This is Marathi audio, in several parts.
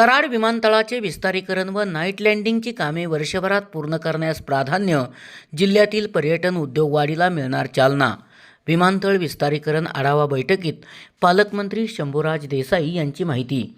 कराड विमानतळाचे विस्तारीकरण व नाईट लँडिंगची कामे वर्षभरात पूर्ण करण्यास प्राधान्य जिल्ह्यातील पर्यटन उद्योगवाढीला मिळणार चालना. विमानतळ विस्तारीकरण आढावा बैठकीत पालकमंत्री शंभूराज देसाई यांची माहिती.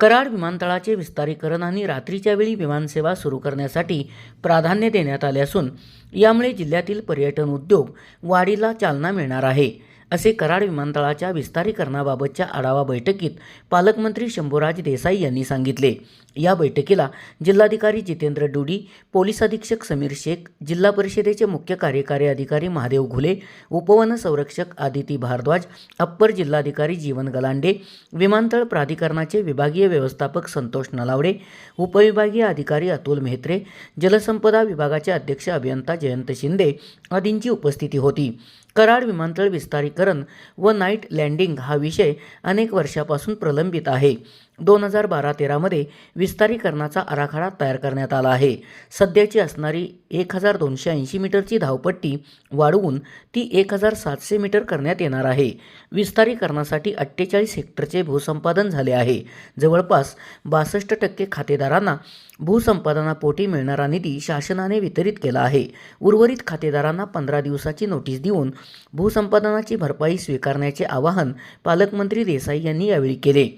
कराड विमानतळाचे विस्तारीकरण आणि रात्रीच्या वेळी विमानसेवा सुरू करण्यासाठी प्राधान्य देण्यात आले असून यामुळे जिल्ह्यातील पर्यटन उद्योग वाढीला चालना मिळणार आहे. असे कराड विमानतळाच्या विस्तारीकरणाबाबतच्या आढावा बैठकीत पालकमंत्री शंभूराज देसाई यांनी सांगितले. या बैठकीला जिल्हाधिकारी जितेंद्र डुडी पोलीस अधीक्षक समीर शेख जिल्हा परिषदेचे मुख्य कार्यकारी अधिकारी महादेव घुले उपवन संरक्षक आदिती भारद्वाज अप्पर जिल्हाधिकारी जीवन गलांडे विमानतळ प्राधिकरणाचे विभागीय व्यवस्थापक संतोष नलावडे उपविभागीय अधिकारी अतुल मेहत्रे जलसंपदा विभागाचे अध्यक्ष अभियंता जयंत शिंदे आदींची उपस्थिती होती. कराड विमानतळ विस्तारीकरण व नाईट लँडिंग हा विषय अनेक वर्षापासून प्रलंबित आहे. दोन हजार बारा तेरामध्ये विस्तारीकरणाचा आराखडा तयार करण्यात आला आहे. सध्याची असणारी एक हजार दोनशे ऐंशी मीटरची धावपट्टी वाढवून ती एक हजार सातशे मीटर करण्यात येणार आहे. विस्तारीकरणासाठी अठ्ठेचाळीस हेक्टरचे भूसंपादन झाले आहे. जवळपास बासष्ट टक्के खातेदारांना भूसंपादनापोटी मिळणारा निधी शासनाने वितरित केला आहे. उर्वरित खातेदारांना पंधरा दिवसाची नोटीस देऊन भूसंपादनाची भरपाई स्वीकारण्याचे आवाहन पालकमंत्री देसाई यांनी यावेळी केले.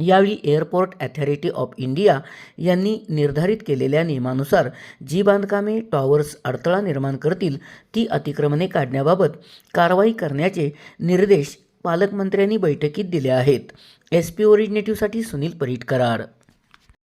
यावेळी एअरपोर्ट अथॉरिटी ऑफ इंडिया यांनी निर्धारित केलेल्या नियमानुसार जी बांधकामे टॉवर्स अडथळा निर्माण करतील ती अतिक्रमणे काढण्याबाबत कारवाई करण्याचे निर्देश पालकमंत्र्यांनी बैठकीत दिले आहेत. एस पी ओरिजिनेटिव्हसाठी सुनील परीट कराड